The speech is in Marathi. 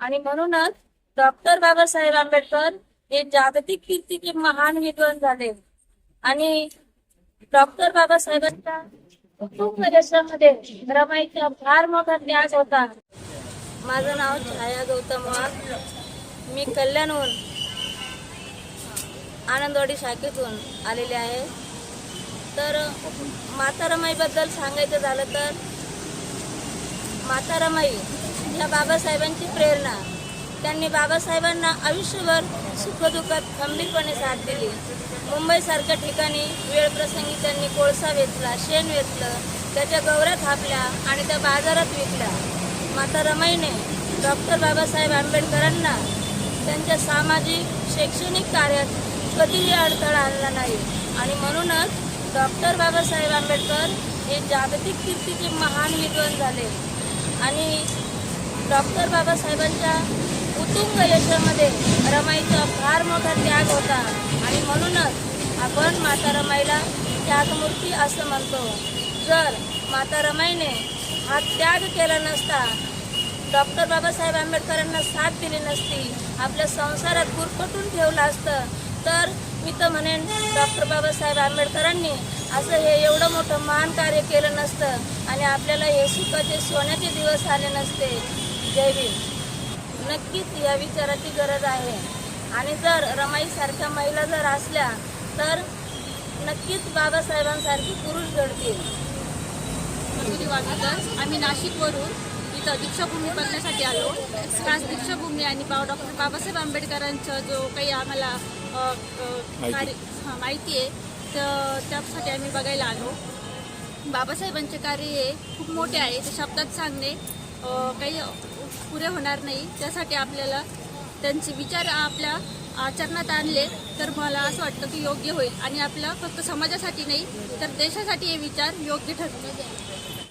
आणि म्हणूनच डॉक्टर बाबासाहेब आंबेडकर हे जागतिक कीर्तीचे महान विद्वान झाले. आणि डॉक्टर बाबासाहेबांच्या कुटुंब रमाईचा फार मोठा त्याग होता. माझं नाव छाया गौतम वाघ. मी कल्याणहून आनंदवाडी शाखेतून आलेले आहे. तर माता रमाईबद्दल सांगायचं झालं तर माता रमाई या बाबासाहेबांची प्रेरणा. त्यांनी बाबासाहेबांना आयुष्यभर सुखदुःखात खंबीरपणे साथ दिली. मुंबईसारख्या ठिकाणी वेळप्रसंगी त्यांनी कोळसा वेचला शेण वेचलं त्याच्या गौऱ्या थापल्या आणि त्या बाजारात विकल्या. माता रमाईने डॉक्टर बाबासाहेब आंबेडकरांना त्यांच्या सामाजिक शैक्षणिक कार्यात कधीही अडथळा आणला नाही. आणि म्हणूनच डॉक्टर बाबासाहेब आंबेडकर हे जागतिक कीर्तीचे महान विद्वान झाले. आणि डॉक्टर बाबासाहेबांच्या उत्तुंग यशामध्ये रमाईचा फार मोठा त्याग होता. आणि म्हणूनच आपण माता रमाईला त्यागमूर्ती असं म्हणतो. जर माता रमाईने हा त्याग केला नसता डॉक्टर बाबासाहेब आंबेडकरांना साथ दिली नसती आपल्या संसारात गुरफटून ठेवलं असतं तर मी तर म्हणेन डॉक्टर बाबासाहेब आंबेडकरांनी असं हे एवढं मोठं महान कार्य केलं नसतं आणि आपल्याला हे सुखाचे सोन्याचे दिवस आले नसते. जय भीम नक्कीच या विचाराची गरज आहे. आणि जर रमाईसारख्या महिला जर असल्या तर नक्कीच बाबासाहेबांसारखे पुरुष घडतील. वागीकर आम्ही नाशिकवरून इथं दीक्षाभूमी बघण्यासाठी आलो. खास दीक्षाभूमी आणि बा डॉक्टर बाबासाहेब आंबेडकरांचं जो काही आम्हाला माहिती. आहे तर त्यासाठी आम्ही बघायला आलो. बाबासाहेबांचे कार्य हे खूप मोठे आहे. ते शब्दात सांगणे काही पुरे होणार नाही. त्यासाठी आपल्याला त्यांचे विचार आपल्या आचरणात आणले तर मला असं वाटतं की योग्य होईल. आणि आपलं फक्त समाजासाठी नाही तर देशासाठी हे विचार योग्य ठरतील.